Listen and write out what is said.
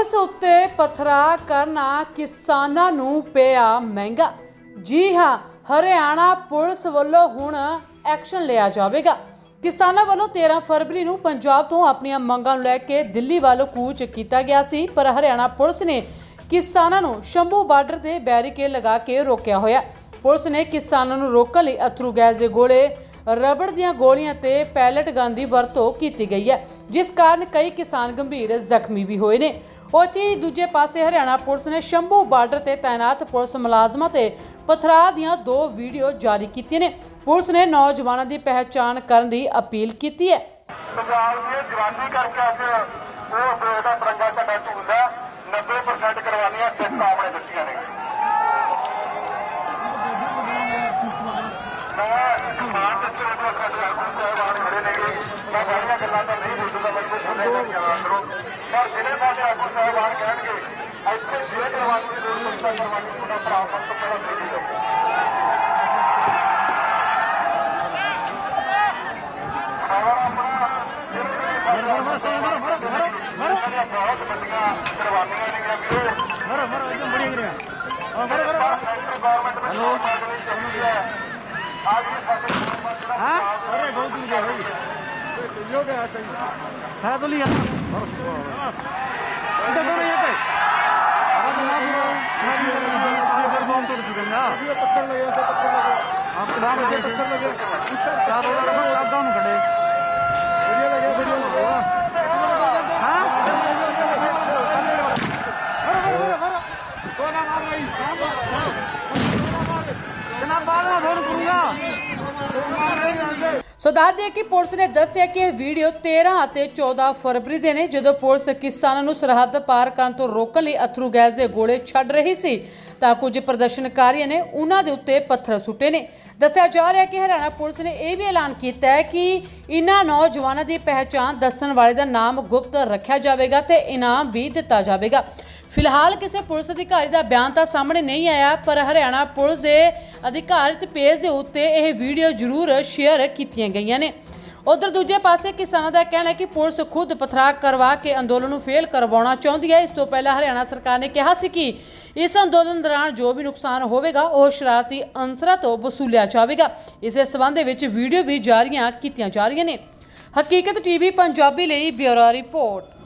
Police ਉੱਤੇ ਪਥਰਾ ਕਰਨਾ ਕਿਸਾਨਾਂ ਨੂੰ ਪਿਆ ਮਹਿੰਗਾ। ਜੀ ਹਾਂ, ਹਰਿਆਣਾ ਪੁਲਿਸ ਵੱਲੋਂ ਹੁਣ ਐਕਸ਼ਨ ਲਿਆ ਜਾਵੇਗਾ। ਕਿਸਾਨਾਂ ਵੱਲੋਂ 13 ਫਰਵਰੀ ਨੂੰ ਪੰਜਾਬ ਤੋਂ ਆਪਣੀਆਂ ਮੰਗਾਂ ਨੂੰ ਲੈ ਕੇ ਦਿੱਲੀ ਵੱਲ ਕੂਚ ਕੀਤਾ ਗਿਆ ਸੀ, ਪਰ ਹਰਿਆਣਾ ਪੁਲਿਸ ਨੇ ਕਿਸਾਨਾਂ ਨੂੰ ਸ਼ੰਭੂ ਬਾਰਡਰ ਤੇ ਬੈਰੀਕੇਡ ਲਗਾ ਕੇ ਰੋਕਿਆ ਹੋਇਆ। ਪੁਲਿਸ ਨੇ ਕਿਸਾਨਾਂ ਨੂੰ ਰੋਕਣ ਲਈ ਅਥਰੂ ਗੈਸ ਦੇ ਗੋਲੇ, ਰਬੜ ਦੀਆਂ ਗੋਲੀਆਂ ਤੇ ਪੈਲਟ ਗਨ ਦੀ ਵਰਤੋਂ ਕੀਤੀ ਗਈ ਹੈ, ਜਿਸ ਕਾਰਨ ਕਈ ਕਿਸਾਨ ਗੰਭੀਰ ਜ਼ਖਮੀ ਵੀ ਹੋਏ ਨੇ। ਉੱਥੇ ਹੀ ਦੂਜੇ ਪਾਸੇ ਹਰਿਆਣਾ ਪੁਲਿਸ ਨੇ ਸ਼ੰਭੂ ਬਾਰਡਰ ਤੇ ਤਾਇਨਾਤ ਪੁਲਿਸ ਮੁਲਾਜ਼ਮਾਂ ਤੇ ਪਥਰਾਅ ਦੀਆਂ ਦੋ ਵੀਡੀਓ ਜਾਰੀ ਕੀਤੀਆਂ ਨੇ। ਪੁਲਿਸ ਨੇ ਨੌਜਵਾਨਾਂ ਦੀ ਪਹਿਚਾਣ ਕਰਨ ਦੀ ਅਪੀਲ ਕੀਤੀ ਹੈ। ਪੰਜਾਬ ਦੀ ਜਵਾਨੀ ਕਰਕੇ ਅੱਜ ਉਹ ਦੇਸ਼ ਤਿਰੰਗਾ ਝੰਡਾ ਝੂਲਦਾ 90% ਕੁਰਬਾਨੀਆਂ ਸਿੱਖ ਆਪਣੇ ਦਿੱਤੀਆਂ ਨੇ। ਮੈਂ ਗੱਲਾਂ ਤਾਂ ਨਹੀਂ ਬੋਲੂਗਾ ਮੈਂ ਕੋਈ ਨਹੀਂ ਕਰੋ ਪਰ ਜਿਹੜੇ ਸਾਡੇ ਆਗੂ ਸਾਹਿਬਾਨ ਕਹਿਣਗੇ ਇੱਥੇ ਜੇ ਕਰਵਾਉਣ ਦੀ ਲੋੜ ਪਈ ਕਰਵਾਉਣੀ ਤੁਹਾਡਾ ਭਰਾ ਸਭ ਤੋਂ ਪਹਿਲਾਂ ਦੇ ਦਿਓ ਬਹੁਤ ਵੱਡੀਆਂ ਕਰਵਾਉਣੀਆਂ ਨੇ ਵੀਰੋ। ਮਰ ਮਰ ਇੱਕਦਮ ਬੜੀਆਂ ਕਰਿਆ ਆ ਮਰ ਮਰ ਗਵਰਨਮੈਂਟ ਹਲੋ? ਆਜ ਵੀ ਸਾਡੇ ਹਾਂ? ਅਰੇ ਬਹੁਤ ਦੂਰ ਹੈ ਯੋਗ ਹੈ ਸਹੀ? ਹੈ ਤਾਂ ਲਈ सही है तो लिया सीधा दोनों ये पे अब ना भी सारी सारी पर बम तोड़ चुके हैं ये पत्थर लगे ऐसे पत्थर लगे आप तो नाम देखे पत्थर लगे क्या बोल रहे हो आप डाउन खड़े बढ़िया लगे बढ़िया लगे हाँ जनाब बाद में फोन करूंगा ਸੋ ਦੱਸ ਦਈਏ ਕਿ ਪੁਲਿਸ ਨੇ ਦੱਸਿਆ ਕਿ ਇਹ ਵੀਡੀਓ 13 ਅਤੇ 14 ਫਰਵਰੀ ਦੇ ਨੇ, ਜਦੋਂ ਪੁਲਿਸ ਕਿਸਾਨਾਂ ਨੂੰ ਸਰਹੱਦ ਪਾਰ ਕਰਨ ਤੋਂ ਰੋਕਣ ਲਈ ਅਥਰੂ ਗੈਸ ਦੇ ਗੋਲੇ ਛੱਡ ਰਹੀ ਸੀ, ਤਾਂ ਕੁਝ ਪ੍ਰਦਰਸ਼ਨਕਾਰੀਆਂ ਨੇ ਉਹਨਾਂ ਦੇ ਉੱਤੇ ਪੱਥਰ ਸੁੱਟੇ ਨੇ। ਦੱਸਿਆ ਜਾ ਰਿਹਾ ਹੈ ਕਿ ਹਰਿਆਣਾ ਪੁਲਿਸ ਨੇ ਇਹ ਵੀ ਐਲਾਨ ਕੀਤਾ ਹੈ ਕਿ ਇਨ੍ਹਾਂ ਨੌਜਵਾਨਾਂ ਦੀ ਪਹਿਚਾਣ ਦੱਸਣ ਵਾਲੇ ਦਾ ਨਾਮ ਗੁਪਤ ਰੱਖਿਆ ਜਾਵੇਗਾ ਤੇ ਇਨਾਮ ਵੀ ਦਿੱਤਾ ਜਾਵੇਗਾ। ਫਿਲਹਾਲ ਕਿਸੇ ਪੁਲਿਸ ਅਧਿਕਾਰੀ ਦਾ ਬਿਆਨ ਤਾਂ ਸਾਹਮਣੇ ਨਹੀਂ ਆਇਆ, ਪਰ ਹਰਿਆਣਾ ਪੁਲਿਸ ਦੇ ਅਧਿਕਾਰਿਤ ਪੇਜ ਦੇ ਉੱਤੇ ਇਹ ਵੀਡੀਓ ਜ਼ਰੂਰ ਸ਼ੇਅਰ ਕੀਤੀਆਂ ਗਈਆਂ ਨੇ। ਉਧਰ ਦੂਜੇ ਪਾਸੇ ਕਿਸਾਨਾਂ ਦਾ ਕਹਿਣਾ ਹੈ ਕਿ ਪੁਲਿਸ ਖੁਦ ਪਥਰਾ ਕਰਵਾ ਕੇ ਅੰਦੋਲਨ ਨੂੰ ਫੇਲ ਕਰਵਾਉਣਾ ਚਾਹੁੰਦੀ ਹੈ। ਇਸ ਤੋਂ ਪਹਿਲਾਂ ਹਰਿਆਣਾ ਸਰਕਾਰ ਨੇ ਕਿਹਾ ਸੀ ਕਿ ਇਸ ਅੰਦੋਲਨ ਦੌਰਾਨ ਜੋ ਵੀ ਨੁਕਸਾਨ ਹੋਵੇਗਾ, ਉਹ ਸ਼ਰਾਰਤੀ ਅੰਸਰਾਂ ਤੋਂ ਵਸੂਲਿਆ ਜਾਵੇਗਾ। ਇਸੇ ਸਬੰਧ ਦੇ ਵਿੱਚ ਵੀਡੀਓ ਵੀ ਜਾਰੀਆਂ ਕੀਤੀਆਂ ਜਾ ਰਹੀਆਂ ਨੇ। ਹਕੀਕਤ ਟੀਵੀ ਪੰਜਾਬੀ ਲਈ ਬਿਊਰੋ ਰਿਪੋਰਟ।